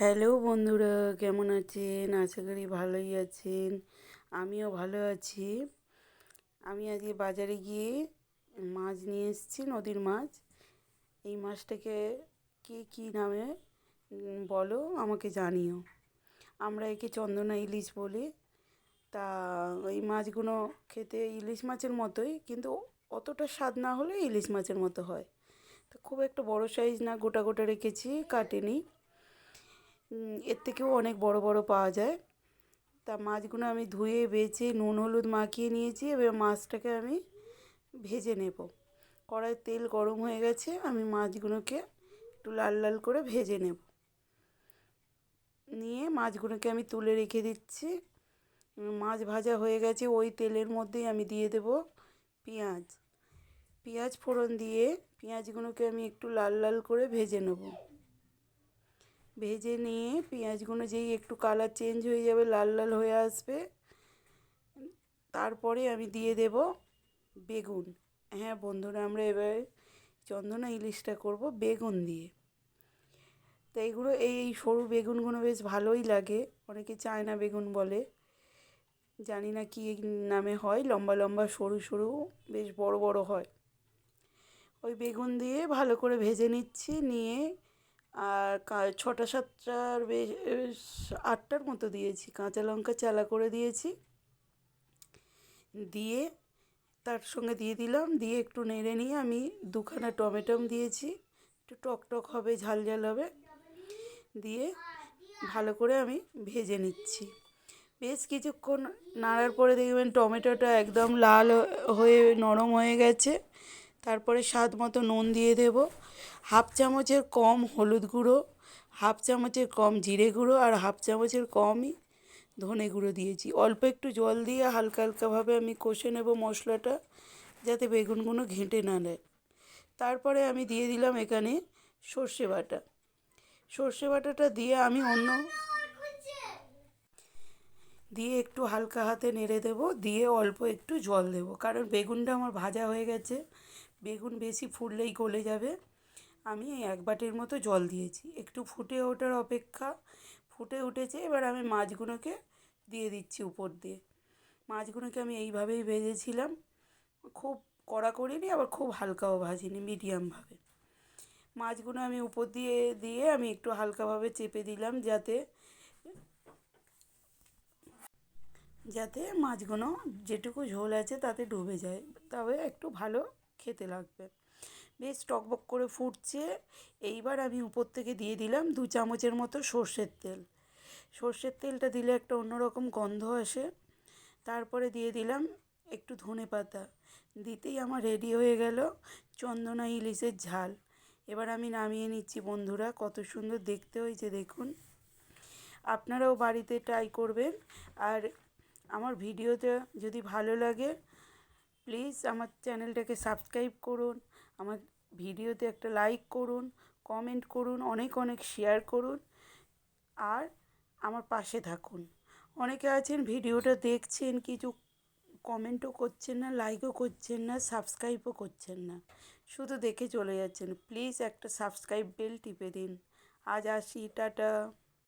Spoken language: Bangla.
হ্যালো বন্ধুরা, কেমন আছেন? আশা করি ভালোই আছেন। আমিও ভালো আছি। আমি আজকে বাজারে গিয়ে মাছ নিয়ে এসেছি, নদীর মাছ। এই মাছটাকে কে কী নামে বলো, আমাকে জানিও। আমরা একে চন্দনা ইলিশ বলি। তা এই মাছগুলো খেতে ইলিশ মাছের মতোই, কিন্তু অতটা স্বাদ না হলে ইলিশ মাছের মতো হয়। তো খুব একটা বড় সাইজ না, গোটা গোটা রেখেছি, কাটেনি। এর থেকেও অনেক বড় বড় পাওয়া যায়। তা মাছগুলো আমি ধুয়ে বেছে নুন, হলুদ মাখিয়ে নিয়েছি। এবার মাছটাকে আমি ভেজে নেব। কড়াইয়ে তেল গরম হয়ে গেছে। আমি মাছগুলোকে একটু লাল লাল করে ভেজে নেব। নিয়ে মাছগুলোকে আমি তুলে রেখে দিচ্ছি। মাছ ভাজা হয়ে গেছে। ওই তেলের মধ্যেই আমি দিয়ে দেব পেঁয়াজ। পেঁয়াজ ফোড়ন দিয়ে পেঁয়াজগুলোকে আমি একটু লাল লাল করে ভেজে নেব। ভেজে নিয়ে পেঁয়াজগুলো যেই একটু কালার চেঞ্জ হয়ে যাবে, লাল লাল হয়ে আসবে, তারপরে আমি দিয়ে দেব বেগুন। হ্যাঁ বন্ধুরা, আমরা এবার চন্দনা ইলিশটা করব বেগুন দিয়ে। তো এইগুলো এই এই সরু বেগুনগুলো বেশ ভালোই লাগে, অনেকে চায়না বেগুন বলে। জানি না কী নামে হয়, লম্বা লম্বা সরু সরু বেশ বড় বড় হয়। ওই বেগুন দিয়ে ভালো করে ভেজে নিচ্ছি, নিয়ে আর ছটা সাতটার বেশ আটটার মতো দিয়েছি। কাঁচা লঙ্কা চালা করে দিয়েছি। দিয়ে তার সঙ্গে দিয়ে দিলাম। দিয়ে একটু নেড়ে নিয়ে আমি দুখানা টমেটোম দিয়েছি। একটু টক টক হবে, ঝাল ঝাল হবে। দিয়ে ভালো করে আমি ভেজে নিচ্ছি। বেশ কিছুক্ষণ নাড়ার পরে দেখবেন টমেটোটা একদম লাল হয়ে, নরম হয়ে গেছে। তারপরে স্বাদ মতো নুন দিয়ে দেব। হাফ চামচের কম হলুদ গুঁড়ো, হাফ চামচের কম জিরে গুঁড়ো আর হাফ চামচের কমই ধনে গুঁড়ো দিয়েছি। অল্প একটু জল দিয়ে হালকা হালকাভাবে আমি কষে নেব মশলাটা যাতে বেগুনগুলো ঘেঁটে না নেয়। তারপরে আমি দিয়ে দিলাম এখানে সর্ষে বাটা। সর্ষে বাটাটা দিয়ে আমি অন্য দিয়ে একটু হালকা হাতে নেড়ে দেবো, দিয়ে অল্প একটু জল দেবো। কারণ বেগুনটা আমার ভাজা হয়ে গেছে, বেগুন বেশি ফুটলেই গলে যাবে। আমি এক বাটির মতো জল দিয়েছি। একটু ফুটে ওঠার অপেক্ষা, ফুটে উঠেছে, এবার আমি মাছগুলোকে দিয়ে দিচ্ছি উপর দিয়ে। মাছগুলোকে আমি এইভাবেই ভেজেছিলাম। খুব কড়া করিনি, আবার খুব হালকাও ভাজিনি মিডিয়ামভাবে মাছগুলো আমি উপর দিয়ে দিয়ে আমি একটু হালকাভাবে চেপে দিলাম যাতে যাতে মাছগুলো যেটুকু ঝোল আছে তাতে ডুবে যায়। তবে একটু ভালো খেতে লাগবে। বেশ টকবক করে ফুটছে। এইবার আমি উপর থেকে দিয়ে দিলাম দু চামচের মতো সর্ষের তেল। সর্ষের তেলটা দিলে একটা অন্যরকম গন্ধ আসে। তারপরে দিয়ে দিলাম একটু ধনে পাতা। দিতেই আমার রেডি হয়ে গেল চন্দনা ইলিশের ঝাল। এবার আমি নামিয়ে নিচ্ছি বন্ধুরা, কত সুন্দর দেখতে হয়েছে দেখুন। আপনারাও বাড়িতে ট্রাই করবেন। আর আমার ভিডিওটা যদি ভালো লাগে প্লিজ আমার চ্যানেলটাকে সাবস্ক্রাইব করুন, আমার ভিডিওতে একটা লাইক করুন কমেন্ট করুন, অনেক অনেক শেয়ার করুন, আর আমার পাশে থাকুন। অনেকে আছেন ভিডিওটা দেখছেন, কিছু কমেন্টও করছেন না লাইকও করছেন না সাবস্ক্রাইবও করছেন না। শুধু দেখে চলে যাচ্ছেন। প্লিজ একটা সাবস্ক্রাইব বেল টিপে দিন। আজ আসি, টাটা।